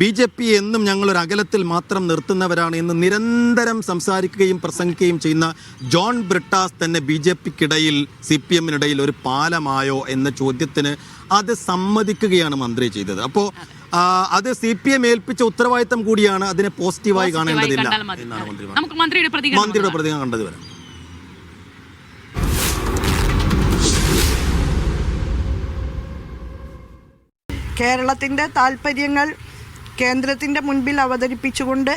B J P എന്നും ഞങ്ങളൊരു അകലത്തിൽ മാത്രം നിർത്തുന്നവരാണ് എന്ന് നിരന്തരം സംസാരിക്കുകയും പ്രസംഗിക്കുകയും ചെയ്യുന്ന ജോൺ ബ്രിട്ടാസ് തന്നെ ബി ജെ പിക്കിടയിൽ സി പി എമ്മിനിടയിൽ ഒരു പാലമായോ എന്ന ചോദ്യത്തിന് അത് സമ്മതിക്കുകയാണ് മന്ത്രി ചെയ്തത്. അപ്പോൾ അത് സി പി എം ഏൽപ്പിച്ച ഉത്തരവാദിത്തം കൂടിയാണ് അതിനെ പോസിറ്റീവായി കാണേണ്ടതില്ല എന്നാണ് മന്ത്രി പറഞ്ഞത്. നമുക്ക് മന്ത്രിയുടെ പ്രതികരണം മന്ത്രിയുടെ പ്രതികരണം കണ്ടത് വരാം. കേരളത്തിന്റെ താല്പര്യങ്ങൾ കേന്ദ്രത്തിന്റെ മുൻപിൽ അവതരിപ്പിച്ചുകൊണ്ട്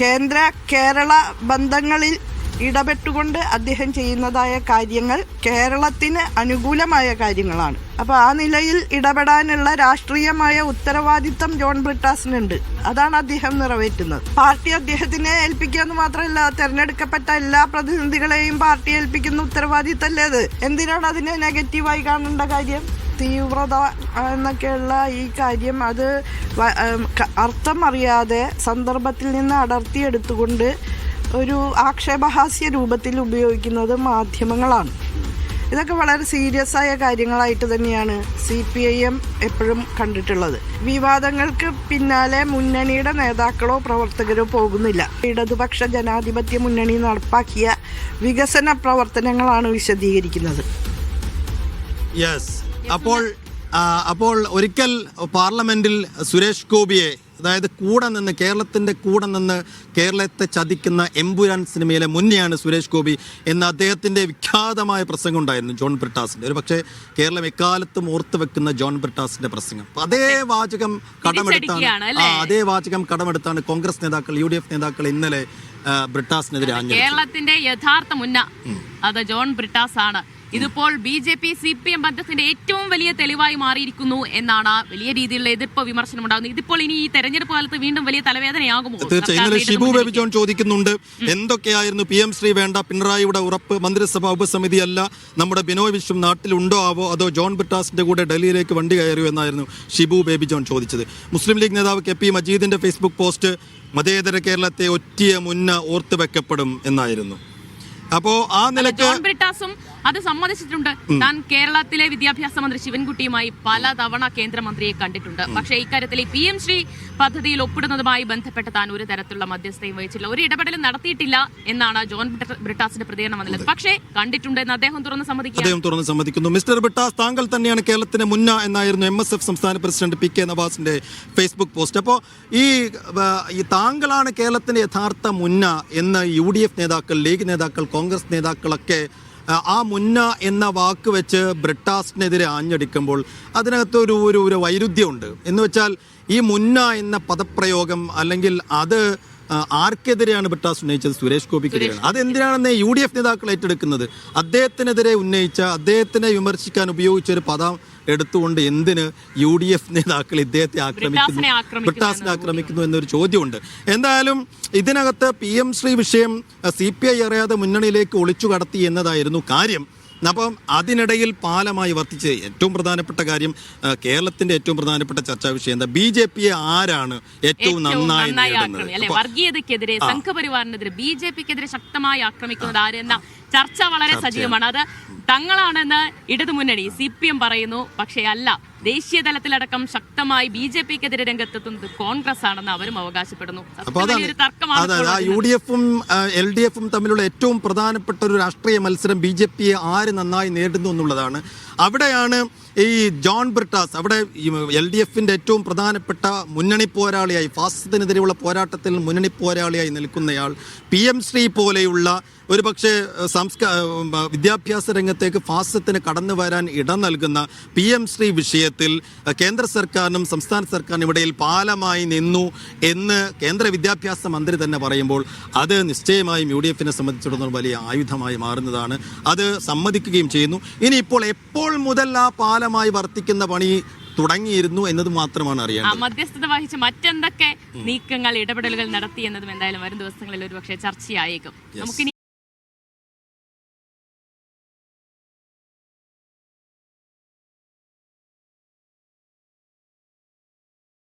കേന്ദ്ര കേരള ബന്ധങ്ങളിൽ ഇടപെട്ടുകൊണ്ട് അദ്ദേഹം ചെയ്യുന്നതായ കാര്യങ്ങൾ കേരളത്തിന് അനുകൂലമായ കാര്യങ്ങളാണ്. അപ്പോൾ ആ നിലയിൽ ഇടപെടാനുള്ള രാഷ്ട്രീയമായ ഉത്തരവാദിത്തം ജോൺ ബ്രിട്ടാസിനുണ്ട്. അതാണ് അദ്ദേഹം നിറവേറ്റുന്നത്. പാർട്ടി അദ്ദേഹത്തിനെ ഏൽപ്പിക്കുക എന്ന് മാത്രമല്ല തെരഞ്ഞെടുക്കപ്പെട്ട എല്ലാ പ്രതിനിധികളെയും പാർട്ടി ഏൽപ്പിക്കുന്ന ഉത്തരവാദിത്തമല്ലേ അത്? എന്തിനാണ് അതിനെ നെഗറ്റീവായി കാണേണ്ട കാര്യം? തീവ്രത എന്നൊക്കെയുള്ള ഈ കാര്യം അത് അർത്ഥം അറിയാതെ സന്ദർഭത്തിൽ നിന്ന് അടർത്തിയെടുത്തുകൊണ്ട് ഒരു ആക്ഷേപഹാസ്യ രൂപത്തിൽ ഉപയോഗിക്കുന്നത് മാധ്യമങ്ങളാണ്. ഇതൊക്കെ വളരെ സീരിയസ് ആയ കാര്യങ്ങളായിട്ട് തന്നെയാണ് സി പി ഐ എം എപ്പോഴും കണ്ടിട്ടുള്ളത്. വിവാദങ്ങൾക്ക് പിന്നാലെ മുന്നണിയുടെ നേതാക്കളോ പ്രവർത്തകരോ പോകുന്നില്ല. ഇടതുപക്ഷ ജനാധിപത്യ മുന്നണി നടപ്പാക്കിയ വികസന പ്രവർത്തനങ്ങളാണ് വിശദീകരിക്കുന്നത്. യെസ് അപ്പോൾ അപ്പോൾ ഒരിക്കൽ പാർലമെന്റിൽ സുരേഷ് ഗോപിയെ അതായത് കൂടെ നിന്ന് കേരളത്തിന്റെ കൂടെ നിന്ന് കേരളത്തെ ചതിക്കുന്ന എമ്പുരാൻ സിനിമയിലെ മുന്നെയാണ് സുരേഷ് ഗോപി എന്ന അദ്ദേഹത്തിന്റെ വിഖ്യാതമായ പ്രസംഗം ഉണ്ടായിരുന്നു ജോൺ ബ്രിട്ടാസിന്റെ. ഒരു പക്ഷേ കേരളം എക്കാലത്തും ഓർത്തു വെക്കുന്ന ജോൺ ബ്രിട്ടാസിന്റെ പ്രസംഗം. അതേ വാചകം കടമെടുത്താണ് അതേ വാചകം കടമെടുത്താണ് കോൺഗ്രസ് നേതാക്കൾ യു ഡി എഫ് നേതാക്കൾ ഇന്നലെ ബ്രിട്ടാസിനെതിരെ കേരളത്തിന്റെ യഥാർത്ഥ മുന്ന അത് ജോൺ ബ്രിട്ടാസ് ആണ് ഇതിപ്പോൾ B J P C P M ബന്ധത്തിന്റെ ഏറ്റവും വലിയ തെളിവായി മാറിയിരിക്കുന്നു എന്നാണ് വലിയ രീതിയിലുള്ള എതിർപ്പ് വിമർശനം ഉണ്ടാകുന്നത്. ഇതിപ്പോൾ ഇനി ഈ തെരഞ്ഞെടുപ്പ് കാലത്ത് വീണ്ടും വലിയ തലവേദനയാകുമോ? തീർച്ചയായും. ഷിബു ഇടതു ബേബി ജോൺ ചോദിക്കുന്നുണ്ട് എന്തൊക്കെയായിരുന്നു പി എം ശ്രീ വേണ്ട? പിണറായിയുടെ ഉറപ്പ് മന്ത്രിസഭാ ഉപസമിതി അല്ല നമ്മുടെ ബിനോയ് വിശ്വം നാട്ടിലുണ്ടോ ആവോ? അതോ ജോൺ ബിട്ടാസിന്റെ കൂടെ ഡൽഹിയിലേക്ക് വണ്ടി കയറിയോ എന്നായിരുന്നു ഷിബു ബേബി ജോൺ ചോദിച്ചത്. മുസ്ലിം ലീഗ് നേതാവ് കെ പി മജീദിന്റെ ഫേസ്ബുക്ക് പോസ്റ്റ് മതേതര കേരളത്തെ ഒറ്റിയ മുന്ന ഓർത്തു വെക്കപ്പെടും എന്നായിരുന്നു. അപ്പോ ആ നിലയ്ക്ക് ജോൺ ബ്രിട്ടാസും അത് സമ്മതിച്ചിട്ടുണ്ട്. താൻ കേരളത്തിലെ വിദ്യാഭ്യാസ മന്ത്രി ശിവൻകുട്ടിയുമായി പലതവണ കേന്ദ്രമന്ത്രിയെ കണ്ടിട്ടുണ്ട്. പക്ഷേ ഇക്കാര്യത്തിൽ ഈ പി എം ശ്രീ പദ്ധതിയിൽ ഒപ്പിടുന്നതുമായി ബന്ധപ്പെട്ട് താൻ ഒരു തരത്തിലുള്ള മധ്യസ്ഥയും വഹിച്ചില്ല. ഒരു ഇടപെടലും നടത്തിയിട്ടില്ല എന്നാണ് ജോൺ ബ്രിട്ട- ബ്രിട്ടാസിന്റെ പ്രതികരണം വന്നത് പക്ഷേ കണ്ടിട്ടുണ്ട് എന്ന് അദ്ദേഹം തുറന്ന് സമ്മതിക്കും അദ്ദേഹം തുറന്ന് സമ്മതിക്കുന്നു. മിസ്റ്റർ ബ്രിട്ടാസ് താങ്കൾ തന്നെയാണ് കേരളത്തിന് മുന്ന എന്നായിരുന്നു എം എസ് എഫ് സംസ്ഥാന പ്രസിഡന്റ് പി കെ നവാസിന്റെ ഫേസ്ബുക്ക് പോസ്റ്റ്. അപ്പോൾ ഈ ഈ താങ്കളാണ് കേരളത്തിന്റെ യഥാർത്ഥ മുന്ന എന്ന് യു ഡി എഫ് നേതാക്കൾ ലീഗ് നേതാക്കൾ കോൺഗ്രസ് നേതാക്കളൊക്കെ ആ, മുന്ന എന്ന വാക്ക് വെച്ച് ബ്രിട്ടാസിനെതിരെ ആഞ്ഞടിക്കുമ്പോൾ അതിനകത്ത് ഒരു ഒരു വൈരുദ്ധ്യമുണ്ട്. എന്ന് വെച്ചാൽ ഈ മുന്ന എന്ന പദപ്രയോഗം അല്ലെങ്കിൽ അത് ആർക്കെതിരെയാണ് ബിട്ടാസ് ഉന്നയിച്ചത് സുരേഷ് ഗോപിക്കെതിരെയാണ്? അതെന്തിനാണെന്ന് യു ഡി എഫ് നേതാക്കൾ ഏറ്റെടുക്കുന്നത്. അദ്ദേഹത്തിനെതിരെ ഉന്നയിച്ച അദ്ദേഹത്തിനെ വിമർശിക്കാൻ ഉപയോഗിച്ച ഒരു പദം എടുത്തുകൊണ്ട് എന്തിന് യു ഡി എഫ് നേതാക്കൾ ഇദ്ദേഹത്തെ ആക്രമിക്കുന്നു? ബിട്ടാസിനെ ആക്രമിക്കുന്നു ബ്രിട്ടാസിനെ ആക്രമിക്കുന്നു എന്നൊരു ചോദ്യമുണ്ട്. എന്തായാലും ഇതിനകത്ത് പി എം ശ്രീ വിഷയം സി പി ഐ അറിയാതെ മുന്നണിയിലേക്ക് ഒളിച്ചു കടത്തി എന്നതായിരുന്നു കാര്യം. അപ്പം അതിനിടയിൽ പാലമായി വർത്തിച്ച് ഏറ്റവും പ്രധാനപ്പെട്ട കാര്യം കേരളത്തിന്റെ ഏറ്റവും പ്രധാനപ്പെട്ട ചർച്ചാ വിഷയം എന്താ? ബി ജെ പിയെ ആരാണ് ഏറ്റവും നന്നായി വർഗീയതക്കെതിരെ സംഘപരിവാറിനെതിരെ ബി ജെ പിക്കെതിരെ ശക്തമായി ആക്രമിക്കുന്നത് ആര് എന്ന ചർച്ച വളരെ സജീവമാണ്. അത് തങ്ങളാണെന്ന് ഇടതുമുന്നണി സി പി എം പറയുന്നു. പക്ഷേ അല്ല ദേശീയ തലത്തിലടക്കം ശക്തമായി ബി ജെ പിക്കെതിരെ രംഗത്തെത്തുന്നത് കോൺഗ്രസ് ആണെന്ന് അവരും അവകാശപ്പെടുന്നു. യു ഡി എഫും എൽ ഡി എഫും തമ്മിലുള്ള ഏറ്റവും പ്രധാനപ്പെട്ട ഒരു രാഷ്ട്രീയ മത്സരം ബി ജെ പിയെ ആര് നന്നായി നേടുന്നു എന്നുള്ളതാണ്. അവിടെയാണ് ഈ ജോൺ ബ്രിട്ടാസ് അവിടെ എൽ ഡി എഫിന്റെ ഏറ്റവും പ്രധാനപ്പെട്ട മുന്നണി പോരാളിയായി ഫാസിസത്തിനെതിരെയുള്ള പോരാട്ടത്തിൽ മുന്നണി പോരാളിയായി നിൽക്കുന്നയാൾ പി എം ശ്രീ പോലെയുള്ള ഒരുപക്ഷെ പക്ഷേ സംസ്കാ വിദ്യാഭ്യാസ രംഗത്തേക്ക് ഫാസത്തിന് കടന്നു വരാൻ ഇടം നൽകുന്ന പി എം ശ്രീ വിഷയത്തിൽ കേന്ദ്ര സർക്കാരിനും സംസ്ഥാന സർക്കാരിനും ഇടയിൽ പാലമായി നിന്നു എന്ന് കേന്ദ്ര വിദ്യാഭ്യാസ മന്ത്രി തന്നെ പറയുമ്പോൾ അത് നിശ്ചയമായും യു ഡി എഫിനെ സംബന്ധിച്ചിടത്തോളം വലിയ ആയുധമായി മാറുന്നതാണ്. അത് സമ്മതിക്കുകയും ചെയ്യുന്നു. ഇനി ഇപ്പോൾ എപ്പോൾ മുതൽ ആ പാലമായി വർത്തിക്കുന്ന പണി തുടങ്ങിയിരുന്നു എന്നത് മാത്രമാണ് അറിയാം മധ്യസ്ഥത വഹിച്ച് മറ്റെന്തൊക്കെ നീക്കങ്ങൾ ഇടപെടലുകൾ നടത്തി എന്നതും എന്തായാലും വരും ദിവസങ്ങളിൽ ഒരുപക്ഷെ ചർച്ചയായേക്കും. നമുക്കിനി